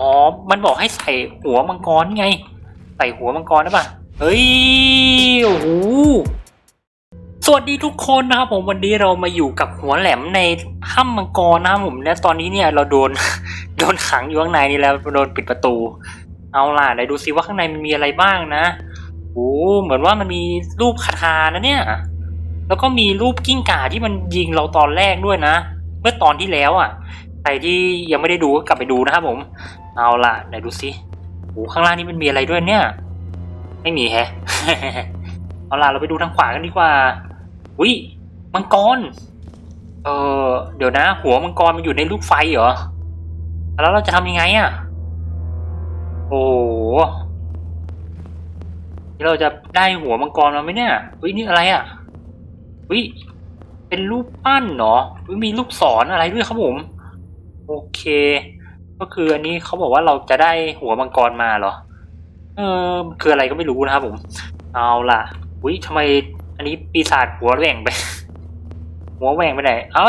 อ๋อ มันบอกให้ใส่หัวมังกรไง ใส่หัวมังกรได้ปะเฮ้ย โอ้โห สวัสดีทุกคนนะครับผมวันนี้เรามาอยู่กับหัวแหลมในถ้ำมังกรนะครับผมและตอนนี้เนี่ยเราโดน โดนขังอยู่ข้างในนี่แล้วโดนปิดประตู เอาล่ะไหนดูซิว่าข้างในมันมีอะไรบ้างนะโอ้เหมือนว่ามันมีรูปคาถานะเนี่ย แล้วก็มีรูปกิ้งก่าที่มันยิงเราตอนแรกด้วยนะ เมื่อตอนที่แล้วอะ ใครที่ยังไม่ได้ดูก็กลับไปดูนะครับผม เอาล่ะไหนดูซิโอ้ข้างล่างนี่มันมีอะไรด้วยเนี่ย ไม่มีแฮะ เอาล่ะเราไปดูทางขวากันดีกว่าวิมังกร เออเดี๋ยวนะ หัวมังกรมันอยู่ในลูกไฟเหรอ แล้วเราจะทำยังไงอะ่ะ โอ้เราจะได้หัวมังกรมาไหมเนี่ยวินี่อะไรอะ่ะวิเป็นรูปปั้นเหรอมีลูกศรออะไรด้วยครับผม โอเค ก็คืออันนี้เขาบอกว่าเราจะได้หัวมังกรมาเหรอ เออคืออะไรก็ไม่รู้นะครับผม เอาล่ะวิทำไมอันนี้ปีศาจหัวแหว่งไป หัวแหว่งไปไหน เอ้า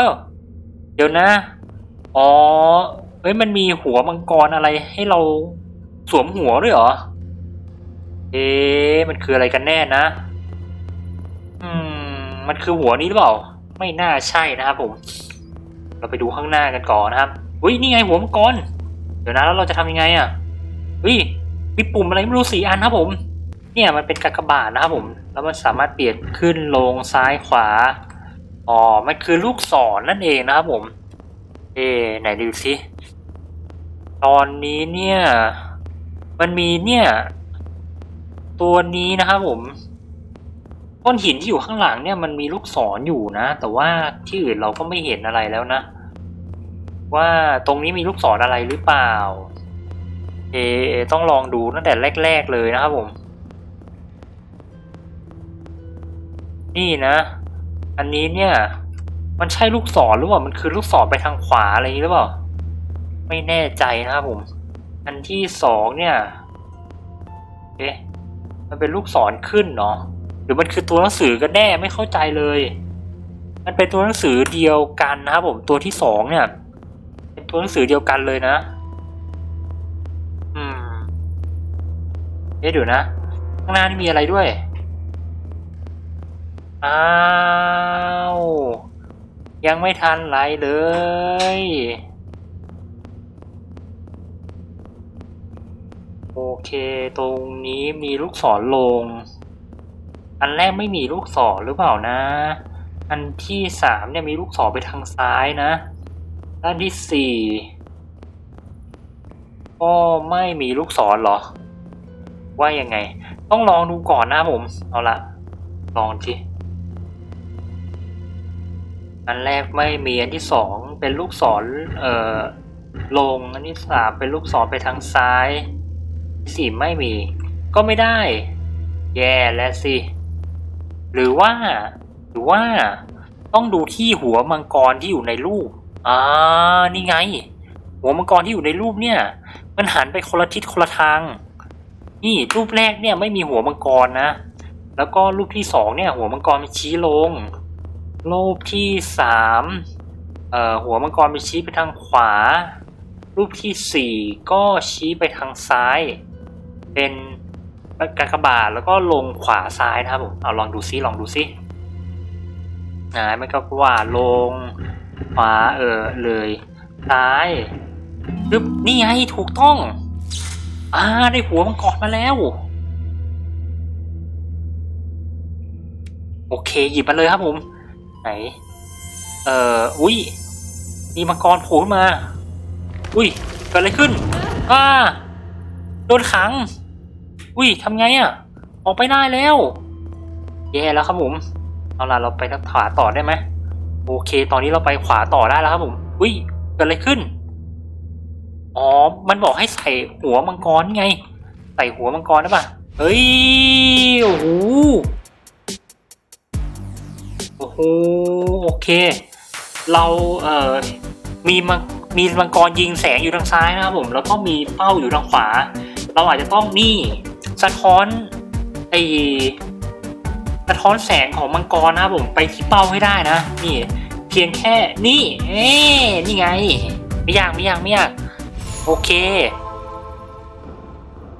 เดี๋ยวนะ อ๋อ เฮ้ยมันมีหัวมังกรอะไรให้เราสวมหัวด้วยเหรอ เอ๊ะมันคืออะไรกันแน่นะ อืม มันคือหัวนี้หรือเปล่า ไม่น่าใช่นะครับผม เราไปดูข้างหน้ากันก่อนนะครับ อุ้ยนี่ไงหัวมังกร เดี๋ยวนะแล้วเราจะทำยังไงอะอุ้ยมีปุ่มอะไรไม่รู้สี่อันครับผม เนี่ยมันเป็นกากบาทนะครับผม แล้วมันสามารถเปลี่ยนขึ้นลงซ้ายขวา อ๋อ มันคือลูกศรนั่นเองนะครับผม เอไหนดูสิตอนนี้เนี่ย มันมีเนี่ย ตัวนี้นะครับผมก้อนหินที่อยู่ข้างหลังเนี่ยมันมีลูกศรอยู่นะ แต่ว่าที่อื่นเราก็ไม่เห็นอะไรแล้วนะ ว่าตรงนี้มีลูกศรอะไรหรือเปล่าเอต้องลองดูตั้งแต่แรก ๆ เลยนะครับผม นี่นะ อันนี้เนี่ย มันใช่ลูกศรหรือเปล่า มันคือลูกศรไปทางขวาอะไรนี้หรือเปล่า ไม่แน่ใจนะครับผม อันที่สองเนี่ยเอ๊ะมันเป็นลูกศรขึ้นเนาะ หรือมันคือตัวหนังสือกันแน่ไม่เข้าใจเลย มันเป็นตัวหนังสือเดียวกันนะครับผม ตัวที่สองเนี่ย ตัวหนังสือเดียวกันเลยนะ อืม เอ๊ะเดี๋ยวนะ ข้างหน้านี่มีอะไรด้วย อ้าว ยังไม่ทันไรเลย โอเค ตรงนี้มีลูกศรลง อันแรกไม่มีลูกศรหรือเปล่านะ อันที่สามเนี่ยมีลูกศรไปทางซ้ายนะ ด้านที่สี่ก็ไม่มีลูกศรหรอ ว่ายังไง ต้องลองดูก่อนนะผม เอาละลองทีอันแรกไม่มีอันที่สองเป็นลูกศรเอ่อลงอันที่สามเป็นลูกศรไปทางซ้ายสี่ไม่มี ก็ไม่ได้ แย่แล้วสิ หรือว่า หรือว่าต้องดูที่หัวมังกรที่อยู่ในรูป อ่านี่ไง หัวมังกรที่อยู่ในรูปเนี่ย มันหันไปคนละทิศคนละทาง นี่รูปแรกเนี่ยไม่มีหัวมังกรนะ แล้วก็รูปที่สองเนี่ย หัวมังกรมันชี้ลง รูปที่สามเอ่อหัวมังกรมันชี้ไปทางขวา รูปที่สี่ก็ชี้ไปทางซ้าย เป็นกากบาทแล้วก็ลงขวาซ้ายนะครับผมเอาลองดูซิลองดูซิอ่ามันก็ว่าลง ขวาเออเลยซ้ายปึ๊บนี่ไงถูกต้อง อ่าได้หัวมังกรมาแล้ว โอเคหยิบมาเลยครับผม ไหน เอ่ออุ้ยมีมังกรโผล่ขึ้นมา อุ้ยเกิดอะไรขึ้นอ่าโดนขัง อุ้ยทำไงอะ่ะ ออกไปได้แล้ว แย่แล้วครับผม เอาล่ะเราไปทางขวาต่อได้ไหม โอเค ตอนนี้เราไปขวาต่อได้แล้วครับผมอุ้ยเกิดอะไรขึ้น อ๋อ มันบอกให้ใส่หัวมังกรไง ใส่หัวมังกรได้ปะเฮ้ย โอ้โห โอ้โห โอเค เราเอ่อ มีมังมีมังกรยิงแสงอยู่ทางซ้ายนะครับผม แล้วก็มีเป้าอยู่ทางขวา เราอาจจะต้องนี่ สะท้อนไอะท้อนแสงของมังกรนะครับผมไปที่เป้าให้ได้นะ นี่ เพียงแค่นี่เอ๊นี่ไง ไม่ยากไม่ยากไม่ยากโอเค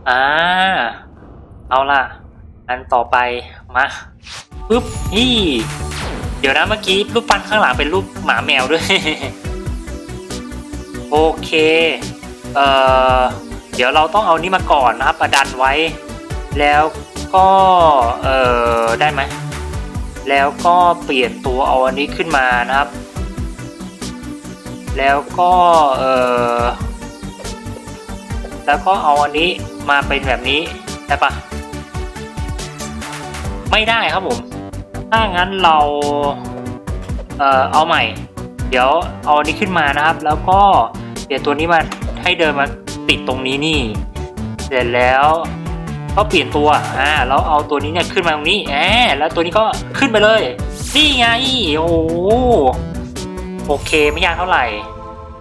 อ่าเอาล่ะ อันต่อไปมาปึ๊บนี่เดี๋ยวนะเมื่อกี้รูปปั้นข้างหลังเป็นรูปหมาแมวด้วย โอเค เอ่อ เดี๋ยวเราต้องเอานี่มาก่อนนะครับประดันไว้ แล้ว ก็เอ่อได้ไหมแล้วก็เปลี่ยนตัวเอาอันนี้ขึ้นมานะครับ แล้วก็เอ่อแล้วก็เอาอันนี้มาเป็นแบบนี้ได้ปะไม่ได้ครับผม ถ้างั้นเราเอ่อเอาใหม่ เดี๋ยวเอาอันนี้ขึ้นมานะครับ แล้วก็เดี๋ยวตัวนี้มาให้เดินมาติดตรงนี้นี่ เสร็จแล้ว ก็เปลี่ยนตัวอ่าแล้วเอาตัวนี้เนี่ยขึ้นมาตรงนี้แอบแล้วตัวนี้ก็ขึ้นไปเลยนี่ไงโอ้โอเคไม่ยากเท่าไหร่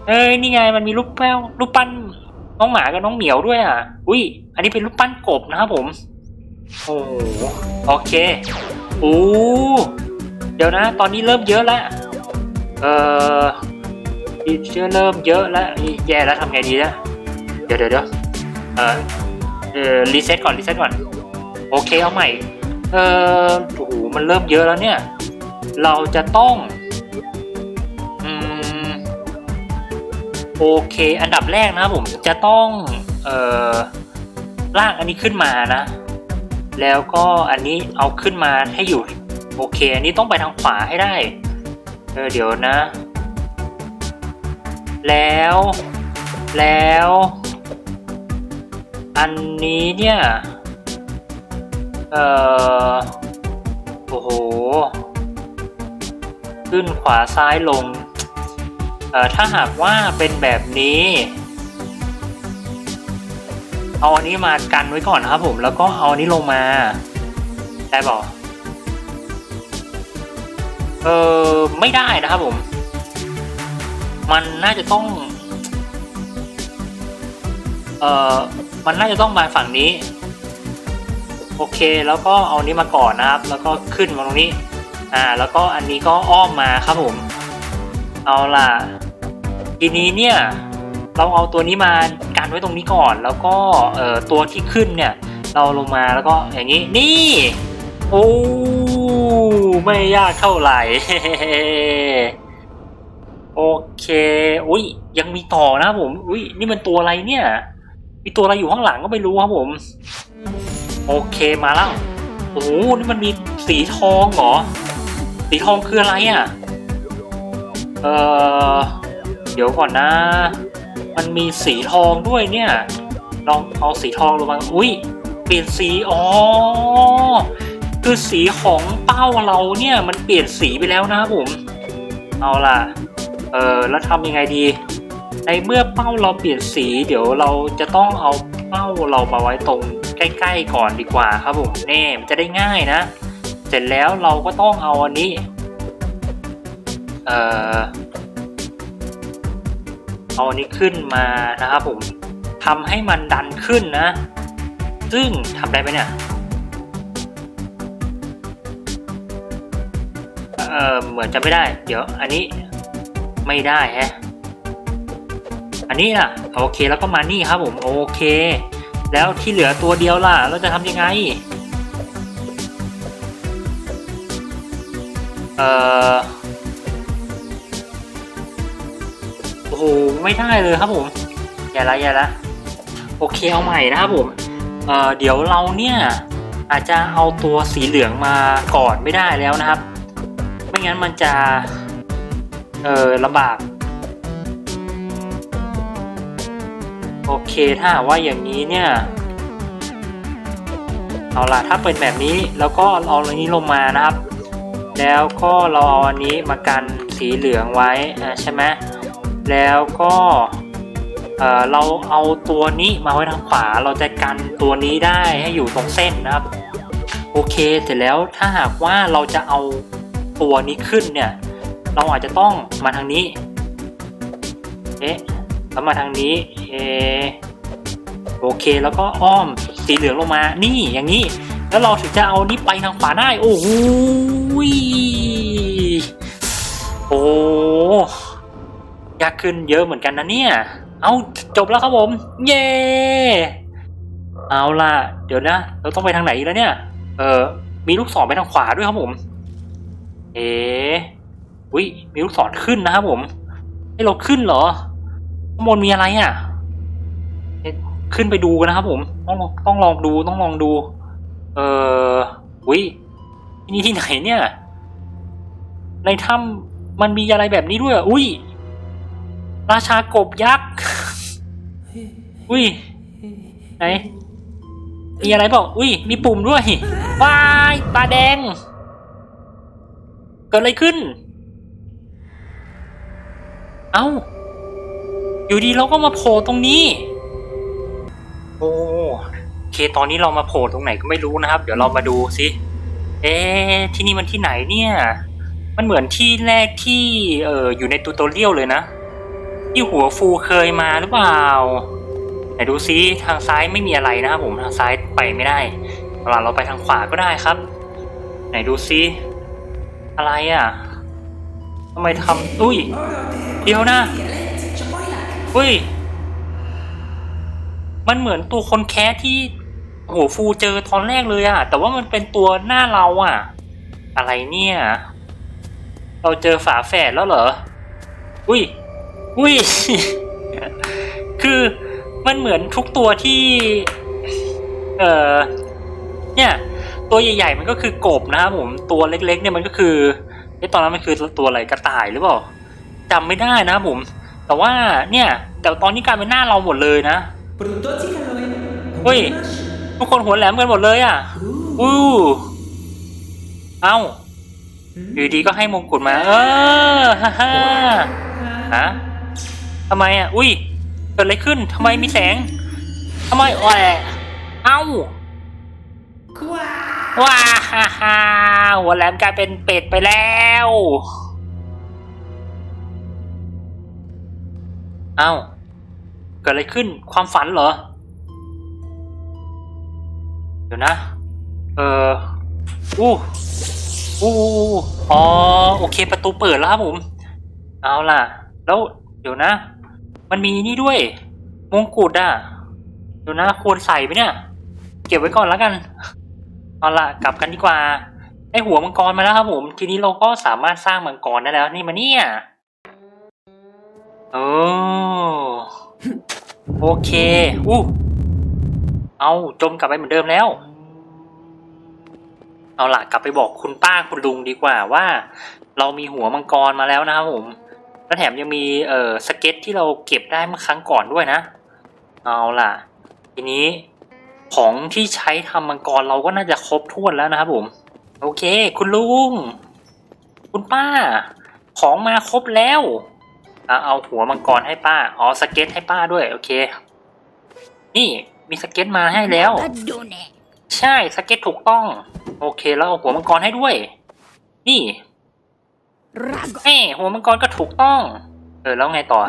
เอ้ยนี่ไงมันมีรูปแป้วรูปปั้นน้องหมากับน้องเหมียวด้วยอะ อุ้ยอันนี้เป็นรูปปั้นกบนะครับผมโอ้โอเคโอ้เดี๋ยวนะ ตอนนี้เริ่มเยอะแล้วเออเชื่อเริ่มเยอะแล้วแย่แล้วทำไงดีนะเดี๋ยวเดี๋ยวเดี๋ยวเออ เออรีเซ็ตก่อนรีเซ็ตก่อน โอเคเอาใหม่ เออโอ้โหมันเริ่มเยอะแล้วเนี่ย เราจะต้องอืมโอเค อันดับแรกนะครับผมจะต้อง เออลากอันนี้ขึ้นมานะ แล้วก็อันนี้เอาขึ้นมาให้อยู่ โอเค อันนี้ต้องไปทางขวาให้ได้ เออเดี๋ยวนะ แล้ว แล้ว อันนี้เนี่ย เอ่อ โอ้โห ขึ้นขวาซ้ายลง เอ่อ ถ้าหากว่าเป็นแบบนี้ เอาอันนี้มากันไว้ก่อนนะครับผม แล้วก็เอาอันนี้ลงมา ได้บอกเออไม่ได้นะครับผม มันน่าจะต้อง เออ มันน่าจะต้องมาฝั่งนี้ โอเคแล้วก็เอานี้มาก่อนนะครับ แล้วก็ขึ้นมาตรงนี้ อ่า แล้วก็อันนี้ก็อ้อมมาครับผม เอาล่ะ ทีนี้เนี่ย เราเอาตัวนี้มากันไว้ตรงนี้ก่อน แล้วก็เอ่อตัวที่ขึ้นเนี่ย เราลงมาแล้วก็อย่างนี้ นี่โอ้ไม่ยากเท่าไหร่ โอเค อุ้ยยังมีต่อนะผม อุ้ยนี่มันตัวอะไรเนี่ย มีตัวอะไรอยู่ข้างหลังก็ไม่รู้ครับผม โอเคมาแล้วโอ้โหนี่มันมีสีทองเหรอ สีทองคืออะไรอะ เออเดี๋ยวก่อนนะ มันมีสีทองด้วยเนี่ย ลองเอาสีทองลงมาอุ้ยเปลี่ยนสีอ๋อคือสีของเป้าเราเนี่ยมันเปลี่ยนสีไปแล้วนะครับผม เอาล่ะ เออแล้วทำยังไงดี ในเมื่อเป้าเราเปลี่ยนสีเดี๋ยวเราจะต้องเอาเป้าเรามาไว้ตรงใกล้ๆก่อนดีกว่าครับผมแน่มันจะได้ง่ายนะ เสร็จแล้วเราก็ต้องเอาอันนี้เอ่อเอาอันนี้ขึ้นมานะครับผมทำให้มันดันขึ้นนะ ซึ่งทำได้ไหมเนี่ยเออเหมือนจะไม่ได้ เดี๋ยวอันนี้ไม่ได้แฮะ อันนี้ล่ะโอเคแล้วก็มานี่ครับผมโอเค แล้วที่เหลือตัวเดียวล่ะ เราจะทำยังไง เออโอ้โหไม่ได้เลยครับผมอย่าละอย่าละโอเคเอาใหม่นะครับผมเออเดี๋ยวเราเนี่ยอาจจะเอาตัวสีเหลืองมาก่อนไม่ได้แล้วนะครับ ไม่งั้นมันจะเออลำบาก โอเคถ้าว่าอย่างนี้เนี่ย เอาล่ะถ้าเป็นแบบนี้แล้วก็เอาอันนี้ลงมานะครับ แล้วก็เราเอาอันนี้มากันสีเหลืองไว้ใช่ไหมแล้วก็เออเราเอาตัวนี้มาไว้ทางขวาเราจะกันตัวนี้ได้ให้อยู่ตรงเส้นนะครับ โอเคเสร็จแล้วถ้าหากว่าเราจะเอาตัวนี้ขึ้นเนี่ย เราอาจจะต้องมาทางนี้ เอ๊ะ แล้วมาทางนี้เอโอเคแล้วก็อ้อมสีเหลืองลงมานี่อย่างนี้ แล้วเราถึงจะเอานี้ไปทางขวาได้ โอ้โหโอ้ยากขึ้นเยอะเหมือนกันนะเนี่ย เอาจบแล้วครับผม เย้เอาล่ะ เดี๋ยวนะ เราต้องไปทางไหนอีกแล้วเนี่ย เออมีลูกศรไปทางขวาด้วยครับผม เอ๋อุ้ยมีลูกศรขึ้นนะครับผม ให้เราขึ้นเหรอ ข้างบนมีอะไรอะเอ๊ะขึ้นไปดูกันนะครับผม ต้องต้องลองดูต้องลองดู เอออุ้ยที่นี่ที่ไหนเนี่ย ในถ้ำมันมีอะไรแบบนี้ด้วยอุ้ย ราชากบยักษ์ อุ้ย ไหน มีอะไรเปล่าอุ้ย มีปุ่มด้วยวายตาแดง เกิดอะไรขึ้น เอ้า อยู่ดีเราก็มาโผล่ตรงนี้ โอ้โอเคตอนนี้เรามาโผล่ตรงไหนก็ไม่รู้นะครับ เดี๋ยวเรามาดูสิเอ๊ะที่นี่มันที่ไหนเนี่ย มันเหมือนที่แรกที่เอออยู่ในตูโตเรียลเลยนะที่หัวฟูเคยมาหรือเปล่าไหนดูซิทางซ้ายไม่มีอะไรนะครับผมทางซ้ายไปไม่ได้เอาล่ะเราไปทางขวาก็ได้ครับ ไหนดูซิอะไรอะทำไมทำอุ้ย เดี๋ยวนะ อุ้ย มันเหมือนตัวคนแคสที่หัวฟูเจอตอนแรกเลยอะแต่ว่ามันเป็นตัวหน้าเราอะอะไรเนี่ย เราเจอฝาแฝดแล้วเหรอ อุ้ย อุ้ย คือมันเหมือนทุกตัวที่ เออเนี่ย ตัวใหญ่ๆมันก็คือกบนะครับผม ตัวเล็กๆเนี่ยมันก็คือไอตอนนั้นมันคือตัวอะไรกระต่ายหรือเปล่าจำไม่ได้นะผม แต่ว่าเนี่ยแต่ตอนนี้กลายเป็นหน้าเราหมดเลยนะ Ui. ทุกคนหัวแหลมกันหมดเลยอะอู้เอ้าอยู่ดีก็ให้มงกุฎมา เออฮ่าฮ่าฮะทำไมอะ อุ้ยเกิดอะไรขึ้นทำไมมีแสงทำไมแหวะเอ้าว้าฮ่าฮ่าหัวแหลมกลายเป็นเป็ดไปแล้ว เอ้า เกิดอะไรขึ้น ความฝันเหรอ เดี๋ยวนะ เอออู้อู้อ๋อ โอเค ประตูเปิดแล้วครับผม เอาล่ะ แล้ว เดี๋ยวนะ มันมีนี่ด้วย มงกุฎอะ เดี๋ยวนะ ควรใส่ไหมเนี่ย เก็บไว้ก่อนแล้วกัน เอาล่ะ กลับกันดีกว่า ได้หัวมังกรมาแล้วครับผม ทีนี้เราก็สามารถสร้างมังกรได้แล้ว นี่มาเนี่ย โอ้โอเคอู้เอาจมกลับไปเหมือนเดิมแล้ว เอาล่ะกลับไปบอกคุณป้าคุณลุงดีกว่าว่า เรามีหัวมังกรมาแล้วนะครับผมและแถมยังมีเอ่อสเก็ตที่เราเก็บได้เมื่อครั้งก่อนด้วยนะ เอาล่ะ ทีนี้ของที่ใช้ทำมังกรเราก็น่าจะครบถ้วนแล้วนะครับผม โอเค คุณลุง คุณป้า ของมาครบแล้ว เอาหัวมังกรให้ป้า อ๋อสเก็ตให้ป้าด้วย โอเค นี่มีสเก็ตมาให้แล้ว Badone. ใช่สเก็ตถูกต้อง โอเคแล้วเอาหัวมังกรให้ด้วย นี่ Rago. เอ้หัวมังกรก็ถูกต้อง เออแล้วไงต่อ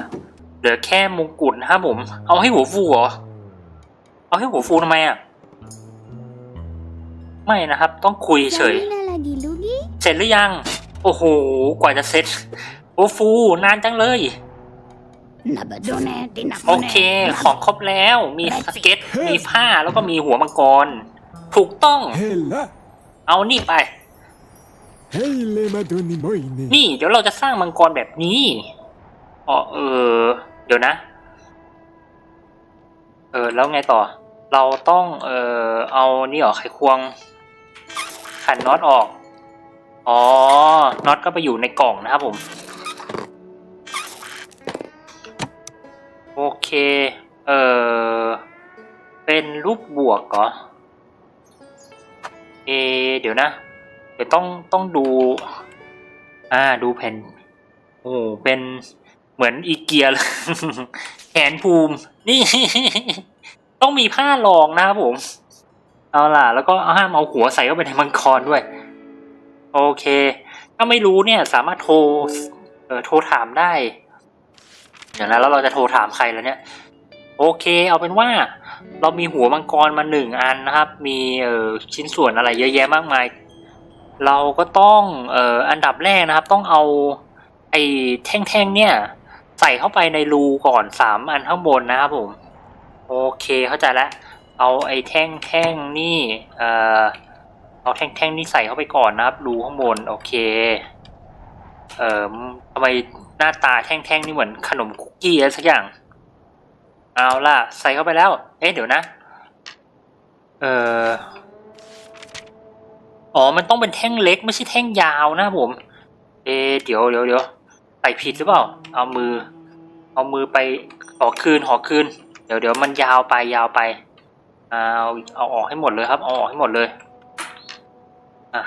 เหลือแค่มงกุฎนะครับผม เอาให้หัวฟูเหรอ เอาให้หัวฟูทำไมอะ ไม่นะครับ ต้องคุยเฉย Samina lagi lugi. เสร็จหรือยัง โอ้โห กว่าจะเสร็จ โอ้ฟู นานจังเลย Nabadone. Tinapone. โอเค ของครบแล้ว มีสเก็ต มีผ้า แล้วก็มีหัวมังกร ถูกต้อง Hela! เอานี่ไป Heile madoni moine! นี่ เดี๋ยวเราจะสร้างมังกรแบบนี้อ๋อเออ เดี๋ยวนะ เออ แล้วไงต่อ เราต้อง เออเอานี่เหรอไขควง ขันน็อตออก อ๋อ น็อตก็ไปอยู่ในกล่องนะครับผม โอเค เออเป็นรูปบวกเหรอ เอ เดี๋ยวนะ เดี๋ยวต้องต้องดู อ่า ดูแผ่น โอ้ เป็นเหมือนอีเกียเลยแขนภูมิ นี่ ต้องมีผ้ารองนะครับผม เอาล่ะ แล้วก็ห้ามเอาหัวใส่เข้าไปในมังกรด้วย โอเค ถ้าไม่รู้เนี่ย สามารถโทร เอ่อโทรถามได้ เดี๋ยวนะแล้วเราจะโทรถามใครแล้วเนี่ย โอเค เอาเป็นว่า เรามีหัวมังกรมาหนึ่งอันนะครับ มีเอ่อชิ้นส่วนอะไรเยอะแยะมากมาย เราก็ต้องเอ่ออันดับแรกนะครับ ต้องเอาไอ้แท่งๆเนี่ยใส่เข้าไปในรูก่อนสามอันข้างบนนะครับผม โอเคเข้าใจแล้วเอาไอ้แท่งแท่งๆนี่เอ่อเอาแท่งแท่งๆนี่ใส่เข้าไปก่อนนะครับ รูข้างบนโอเค เอ่อทำไม น้าตาแท่งๆนี่เหมือนขนมคุกกี้อะไรสักอย่าง เอาล่ะ ใส่เข้าไปแล้ว เอ๊ะเดี๋ยวนะ เอ่ออ๋อ มันต้องเป็นแท่งเล็กไม่ใช่แท่งยาวนะผม เอะเดี๋ยวเดี๋ยวเดี๋ยวใส่ผิดหรือเปล่า เอามือ เอามือไปหอคืนหอคืน เดี๋ยวเดี๋ยวมันยาวไปยาวไป เอาเอาออกให้หมดเลยครับ เอาออกให้หมดเลย อะ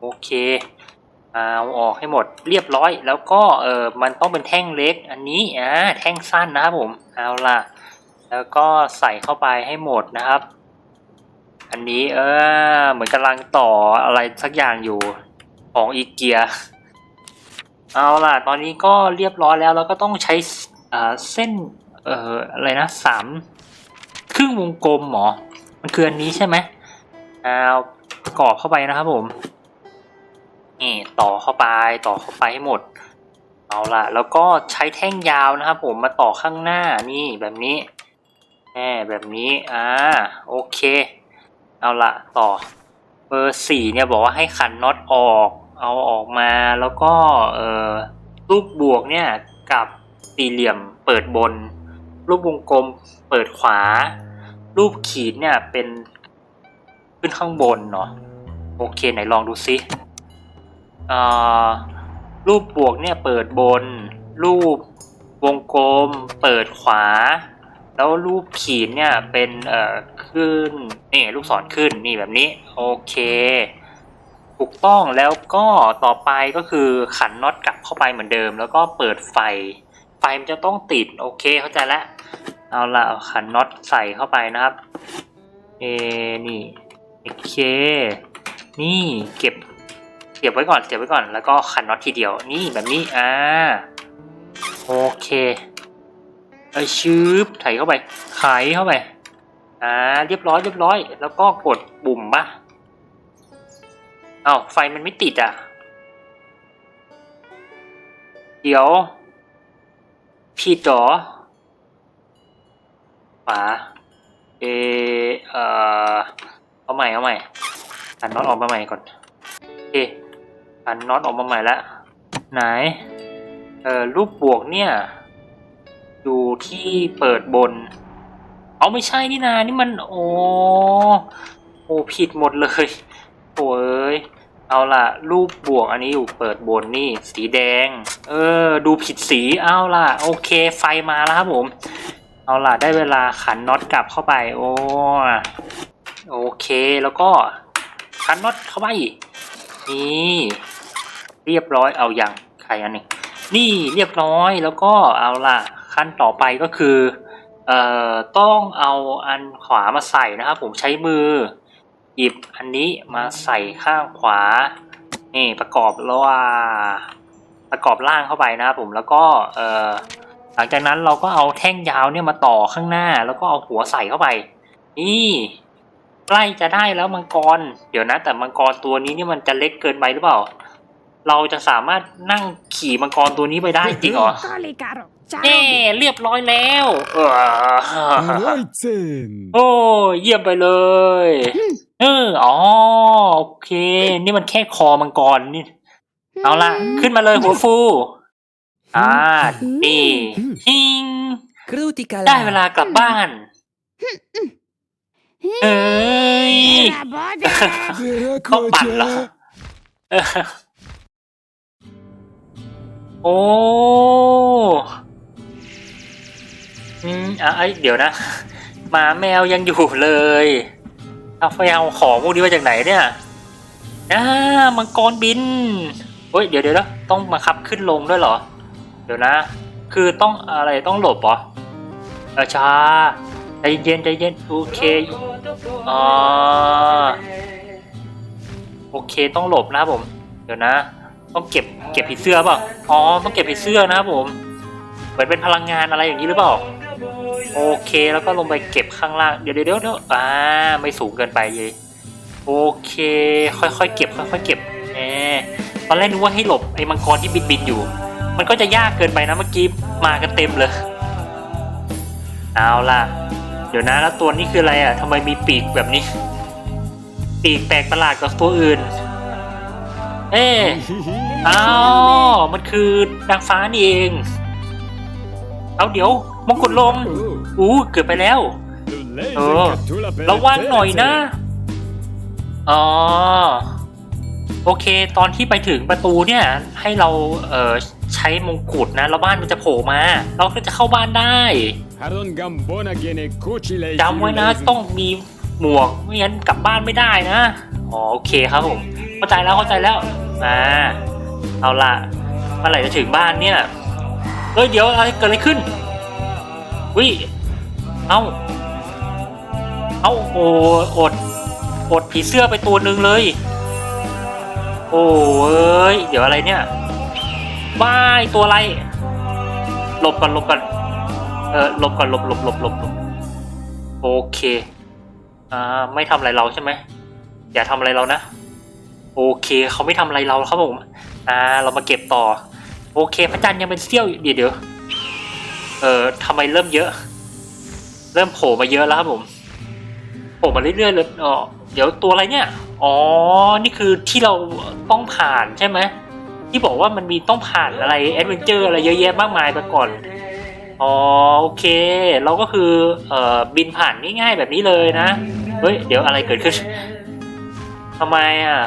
โอเค เอาออกให้หมดเรียบร้อย แล้วก็เออมันต้องเป็นแท่งเล็กอันนี้อ่าแท่งสั้นนะครับผมเอาล่ะ แล้วก็ใส่เข้าไปให้หมดนะครับ อันนี้เออเหมือนกำลังต่ออะไรสักอย่างอยู่ของอีเกียเอาล่ะ ตอนนี้ก็เรียบร้อยแล้วแล้วก็ต้องใช้อ่าเส้นเอ่ออะไรนะสามครึ่งวงกลมหรอมันคืออันนี้ใช่ไหมเอาปรอบเข้าไปนะครับผม นี่ต่อเข้าไปต่อเข้าไปให้หมด เอาละแล้วก็ใช้แท่งยาวนะครับผมมาต่อข้างหน้านี่แบบนี้แหมแบบนี้อ่าโอเค เอาละต่อเบอร์สี่เนี่ยบอกว่าให้ขันน็อตออก เอาออกมาแล้วก็เออรูปบวกเนี่ยกับสี่เหลี่ยมเปิดบน รูปวงกลมเปิดขวา รูปขีดเนี่ยเป็นขึ้นข้างบนเนาะโอเคไหนลองดูซิ รูปบวกเนี่ยเปิดบน รูปวงกลมเปิดขวา แล้วรูปขีดเนี่ยเป็นเอ่อขึ้นนี่ลูกศรขึ้นนี่แบบนี้โอเค ถูกต้องแล้วก็ต่อไปก็คือขันน็อตกลับเข้าไปเหมือนเดิม แล้วก็เปิดไฟ ไฟมันจะต้องติดโอเคเข้าใจแล้วเอาละเอาขันน็อตใส่เข้าไปนะครับ เอ นี่ โอเค นี่เก็บ เก็บไว้ก่อนเก็บไว้ก่อนแล้วก็ขันน็อตทีเดียวนี่แบบนี้อ่าโอเคไอชืบไถเข้าไปไขเข้าไปอ่าเรียบร้อยเรียบร้อย แล้วก็กดปุ่มปะเอ้าไฟมันไม่ติดอะ เดี๋ยวผิดหรอฝาเออเอ่อเอาใหม่เอาใหม่อันน็อตออกมาใหม่ก่อน โอเค อันน็อตออกมาใหม่ล้วไหนเอ่อรูปบวกเนี่ย อยู่ที่เปิดบน เอาไม่ใช่นี่นานี่มันโอ้โอ้ผิดหมดเลยโอ้ยเอาล่ะ รูปบวกอันนี้อยู่เปิดบนนี่ สีแดง เออ ดูผิดสีเอาล่ะ โอเค ไฟมาแล้วครับผม เอาล่ะ ได้เวลาขันน็อตกลับเข้าไป โอ้โอเคแล้วก็ขันน็อตเข้าไปนี่ เรียบร้อยเอาอย่างใครอันนี้นี่เรียบร้อยแล้วก็เอาล่ะขั้นต่อไปก็คือเอ่อต้องเอาอันขวามาใส่นะครับ ผมใช้มือ หยิบอันนี้มาใส่ข้างขวานี่ประกอบแล้วว่าประกอบล่างเข้าไปนะครับผมแล้วก็เอ่อหลังจากนั้นเราก็เอาแท่งยาวเนี่ยมาต่อข้างหน้า แล้วก็เอาหัวใส่เข้าไป นี่ใกล้จะได้แล้วมังกร เดี๋ยวนะ แต่มังกรตัวนี้นี่มันจะเล็กเกินไปหรือเปล่า เราจะสามารถนั่งขี่มังกรตัวนี้ไปได้จริงเหรอ Tole caro. Ciao. เย่เรียบร้อยแล้วเออ Reizen! โอ้เยี่ยมไปเลย เอออ๋อโอเค นี่มันแค่คอมังกรนี่เอาละขึ้นมาเลยหัวฟู อ่านี่ฮิง Crutica ได้เวลากลับบ้านเอ้ย Era bode. เขาปั่นเหรอ โอ้อืมอะไอเดี๋ยวนะหมาแมวยังอยู่เลยเอาไปเอาของพวกนี้มาจากไหนเนี่ยอ่ามังกรบินเฮ้ยเดี๋ยวเดี๋ยวนะต้องมาขับขึ้นลงด้วยเหรอ เดี๋ยวนะ คือต้องอะไรต้องหลบเหรอเออชาใจเย็นใจเย็นโอเคอ่าโอเคต้องหลบนะผม เดี๋ยวนะ ต้องเก็บเก็บผีเสื้อเปล่าอ๋อต้องเก็บผีเสื้อนะครับผมเหมือนเป็นพลังงานอะไรอย่างนี้หรือเปล่าโอเคแล้วก็ลงไปเก็บข้างล่างเดี๋ยวเดี๋ยวเดี๋ยวอ่าไม่สูงเกินไปเยโอเค ค่อยๆเก็บค่อยๆเก็บแหมตอนแรกนึกว่าให้หลบไอ้มังกรที่บินบินอยู่ มันก็จะยากเกินไปนะเมื่อกี้มากันเต็มเลยเอาล่ะ เดี๋ยวนะแล้วตัวนี้คืออะไรอะทำไมมีปีกแบบนี้ ปีกแปลกประหลาดกว่าตัวอื่น เอ๊ะอ้าวมันคือนางฟ้านี่เอง เอาเดี๋ยวมงกุฎลงอู้เกือบไปแล้ว เออระวังหน่อยนะ อ๋อ โอเค ตอนที่ไปถึงประตูเนี่ย ให้เราเอ่อใช้มงกุฎนะ แล้วบ้านมันจะโผล่มา เราก็จะเข้าบ้านได้จำไว้นะต้องมี หมวกไม่งั้นกลับบ้านไม่ได้นะอ๋อโอเคครับผมเข้าใจแล้วเข้าใจแล้วอ่าเอาละเมื่อไหร่จะถึงบ้านเนี่ยเฮ้ยเดี๋ยวอะไรเกิดอะไรขึ้นวิเอาเอาโออดอดผีเสื้อไปตัวหนึ่งเลย โอ้เอ้ยเดี๋ยวอะไรเนี่ยบ้ายตัวอะไร หลบก่อนหลบก่อนเออหลบก่อนลบหลบหลบหลบหลบโอเค อ่าไม่ทำอะไรเราใช่ไหมอย่าทำอะไรเรานะ โอเคเขาไม่ทำอะไรเราครับผมอ่าเรามาเก็บต่อ โอเค พระจันทร์ยังเป็นเสี้ยวอยู่เดี๋ยวเดี๋ยวเออทำไมเริ่มเยอะ เริ่มโผล่มาเยอะแล้วครับผมโผล่มาเรื่อยๆเลยอ๋อเดี๋ยวตัวอะไรเนี่ยอ๋อนี่คือที่เราต้องผ่านใช่ไหมที่บอกว่ามันมีต้องผ่านอะไรแอดเวนเจอร์อะไรเยอะแยะมากมายมาก่อนอ๋อโอเค เราก็คือเอ่อบินผ่านง่ายๆแบบนี้เลยนะ เฮ้ย เดี๋ยวอะไรเกิดขึ้นทำไมอะ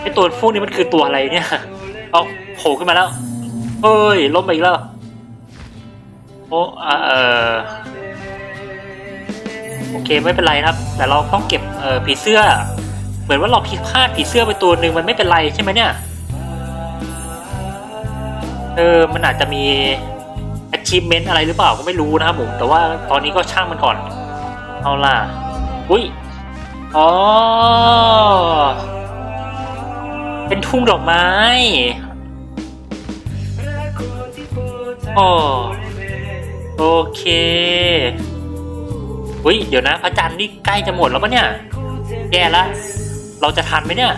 ไอตัวพวกนี้มันคือตัวอะไรเนี่ยเอาโผล่ขึ้นมาแล้วเฮ้ยล้มไปอีกแล้วโอ้อ่าเออโอเคไม่เป็นไรครับ แต่เราต้องเก็บเออผีเสื้อ เหมือนว่าเราผิดพลาดผีเสื้อไปตัวหนึ่งมันไม่เป็นไรใช่ไหมเนี่ยเออมันอาจจะมี achievement อะไรหรือเปล่าก็ไม่รู้นะครับผมแต่ว่าตอนนี้ก็ช่างมันก่อน เอาล่ะ อุ้ย อ๋อ เป็นทุ่งดอกไม้โอ้โอเคอุ้ยเดี๋ยวนะ พระจันทร์นี่ใกล้จะหมดแล้วปะเนี่ย แย่ละ เราจะทันไหมเนี่ย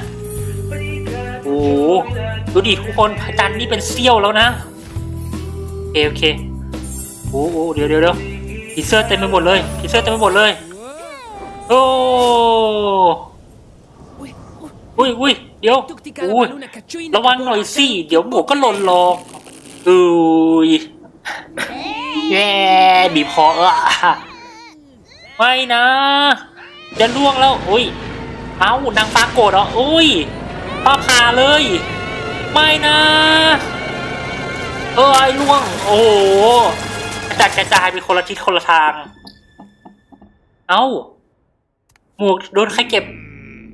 โอ้ดูดิทุกคน พระจันทร์นี่เป็นเสี้ยวแล้วนะ โอเคโอเคโอ้โหเดี๋ยวเดี๋ยวเดี๋ยวผีเสื้อเต็มไปหมดเลยผีเสื้อเต็มไปหมดเลย โอ้อุ้ยอุ้ยเดี๋ยวอุ้ยระวังหน่อยสิ เดี๋ยวหมวกก็หล่นหรออุ้ยแย่บีบคอเออไม่นะ จะล่วงแล้วอุ้ยเอ้านางฟ้าโกรธเหรออุ้ยฟ้าผ่าเลย ไม่นะ เออไอ้ล่วง โอ้โหกระจัดกระจายไปคนละทิศคนละทาง เอ้า หมวกโดนใครเก็บ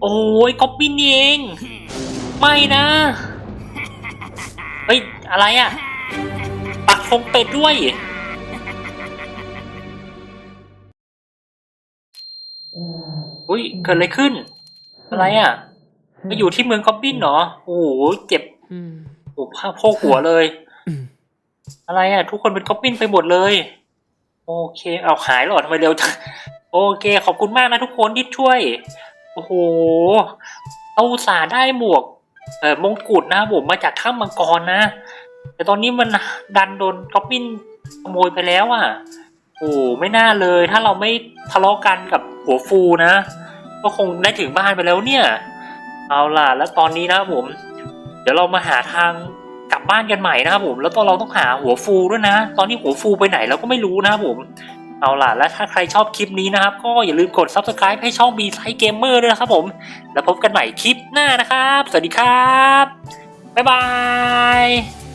โอ้ยก๊อปปี้นเองไม่นะ เฮ้ย อะไรอะปักธงเป็ดด้วย อุ้ยเกิดอะไรขึ้น อะไรอะมาอยู่ที่เมืองกอบบินเหรอ โอ้โห เจ็บโอ้โหผ้าโพกหัวเลย อะไรอะทุกคนเป็นกอบบินไปหมดเลย โอเค เอาหายแล้วเหรอทำไมเร็วจัง โอเค ขอบคุณมากนะทุกคนที่ช่วย โอ้โห เอาสาได้หมวก เอ่อ มงกุฎนะผมมาจากถ้ำมังกรนะ แต่ตอนนี้มันดันโดนก๊อบบินขโมยไปแล้วอะ โอ้ไม่น่าเลย ถ้าเราไม่ทะเลาะกันกับหัวฟูนะ ก็คงได้ถึงบ้านไปแล้วเนี่ย เอาล่ะ แล้วตอนนี้นะผม เดี๋ยวเรามาหาทางกลับบ้านกันใหม่นะครับผม แล้วตอนเราต้องหาหัวฟูด้วยนะ ตอนนี้หัวฟูไปไหนเราก็ไม่รู้นะครับผม เอาล่ะ และถ้าใครชอบคลิปนี้นะครับ ก็อย่าลืมกด subscribe ให้ช่อง B Side Gamer ด้วยนะครับผม แล้วพบกันใหม่คลิปหน้านะครับ สวัสดีครับ บ๊ายบาย